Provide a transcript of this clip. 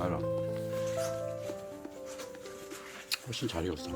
알아. 훨씬 잘 익었어.